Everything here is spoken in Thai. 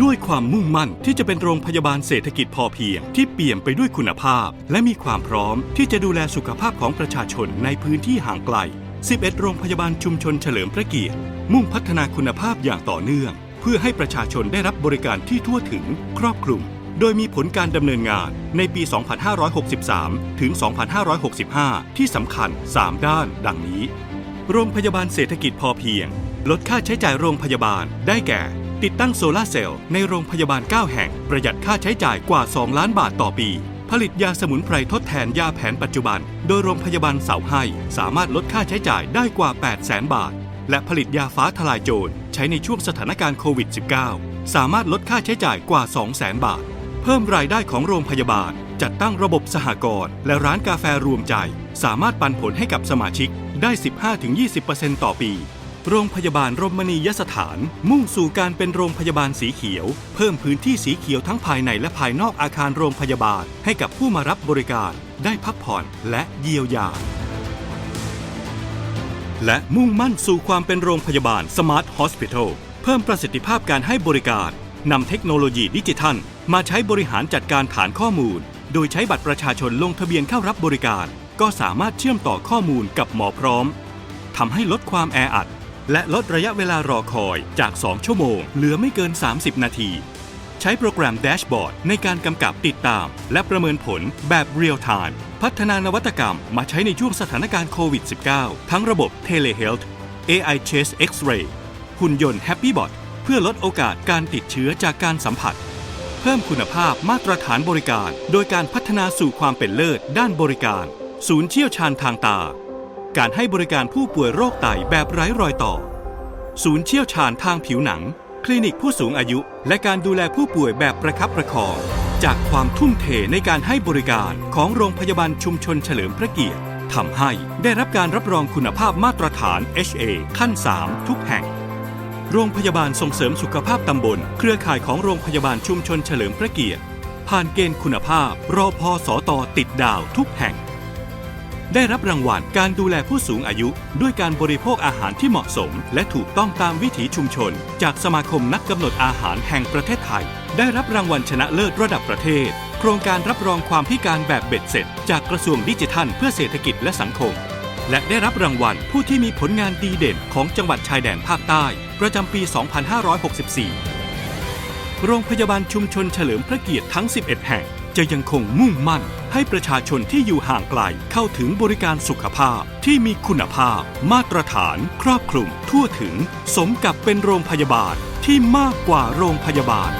ด้วยความมุ่งมั่นที่จะเป็นโรงพยาบาลเศรษฐกิจพอเพียง ที่เปี่ยมไปด้วยคุณภาพ และมีความพร้อมที่จะดูแลสุขภาพของประชาชนในพื้นที่ห่างไกล 11 โรงพยาบาลชุมชนเฉลิมพระเกียรติ มุ่งพัฒนาคุณภาพอย่างต่อเนื่อง เพื่อให้ประชาชนได้รับบริการที่ทั่วถึง ครอบคลุม โดยมีผลการดำเนินงานในปี 2563 ถึง 2565 ที่สำคัญ 3 ด้าน ดังนี้ โรงพยาบาลเศรษฐกิจพอเพียง ลดค่าใช้จ่ายโรงพยาบาลได้แก่ ติดตั้งโซลาเซลล์ในโรงพยาบาล 9 แห่ง ประหยัดค่าใช้จ่ายกว่า 2 ล้านบาทต่อปี ผลิตยาสมุนไพรทดแทนยาแผนปัจจุบัน โดยโรงพยาบาลเสาให้ สามารถลดค่าใช้จ่ายได้กว่า 8 0 0 0 0 0 บาท และผลิตยาฟ้าทลายโจรใช้ในช่วงสถานการณ์โควิด -19 สามารถลดค่าใช้จ่ายกว่า 2 0 0 0 0 0 บาท เพิ่มรายได้ของโรงพยาบาล จัดตั้งระบบสหกรณ์และร้านกาแฟรวมใจ สามารถปันผลให้กับสมาชิกได้ 15-20%ต่อปี โรงพยาบาลรมณียสถาน มุ่งสู่การเป็นโรงพยาบาลสีเขียว เพิ่มพื้นที่สีเขียวทั้งภายในและภายนอกอาคารโรงพยาบาล ให้กับผู้มารับบริการ ได้พักผ่อนและเยียวยา และมุ่งมั่นสู่ความเป็นโรงพยาบาล Smart Hospital เพิ่มประสิทธิภาพการให้บริการนำเทคโนโลยีดิจิทัล มาใช้บริหารจัดการฐานข้อมูล โดยใช้บัตรประชาชนลงทะเบียนเข้ารับบริการ ก็สามารถเชื่อมต่อข้อมูลกับหมอพร้อมทำให้ลดความแออัด และลดระยะเวลารอคอยจาก 2 ชั่วโมง เหลือไม่เกิน 30 นาที ใช้โปรแกรมแดชบอร์ดในการกำกับติดตาม และประเมินผลแบบเรียลไทม์พัฒนานวัตกรรมมาใช้ในช่วงสถานการณ์โควิด -19 ทั้งระบบ Telehealth AI Chase X-ray หุ่นยนต์ HappyBot เพื่อลดโอกาสการติดเชื้อจากการสัมผัส เพิ่มคุณภาพมาตรฐานบริการ โดยการพัฒนาสู่ความเป็นเลิศด้านบริการ ศูนย์เชี่ยวชาญทางตา การให้บริการผู้ป่วยโรคไตแบบไร้รอยต่อ ศูนย์เชี่ยวชาญทางผิวหนัง คลินิกผู้สูงอายุ และการดูแลผู้ป่วยแบบประคับประคอง จากความทุ่มเทในการให้บริการของโรงพยาบาลชุมชนเฉลิมพระเกียรติทำให้ได้รับการรับรองคุณภาพมาตรฐาน HA ขั้น 3 ทุกแห่ง โรงพยาบาลส่งเสริมสุขภาพตำบล เครือข่ายของโรงพยาบาลชุมชนเฉลิมพระเกียรติ ผ่านเกณฑ์คุณภาพรอพอสอตอติดดาวทุกแห่ง ได้รับรางวัลการดูแลผู้สูงอายุ ด้วยการบริโภคอาหารที่เหมาะสม และถูกต้องตามวิถีชุมชน จากสมาคมนักกำหนดอาหารแห่งประเทศไทย ได้รับรางวัลชนะเลิศระดับประเทศ โครงการรับรองความพิการแบบเบ็ดเสร็จ จากกระทรวงดิจิทัล เพื่อเศรษฐกิจและสังคม และได้รับรางวัลผู้ที่มีผลงานดีเด่นของจังหวัดชายแดนภาคใต้ ประจำปี 2564 โรงพยาบาลชุมชนเฉลิมพระเกียรติทั้ง 11 แห่ง จะยังคงมุ่งมั่น ให้ประชาชนที่อยู่ห่างไกลเข้าถึงบริการสุขภาพที่มีคุณภาพ มาตรฐาน ครอบคลุม ทั่วถึง สมกับเป็นโรงพยาบาลที่มากกว่าโรงพยาบาล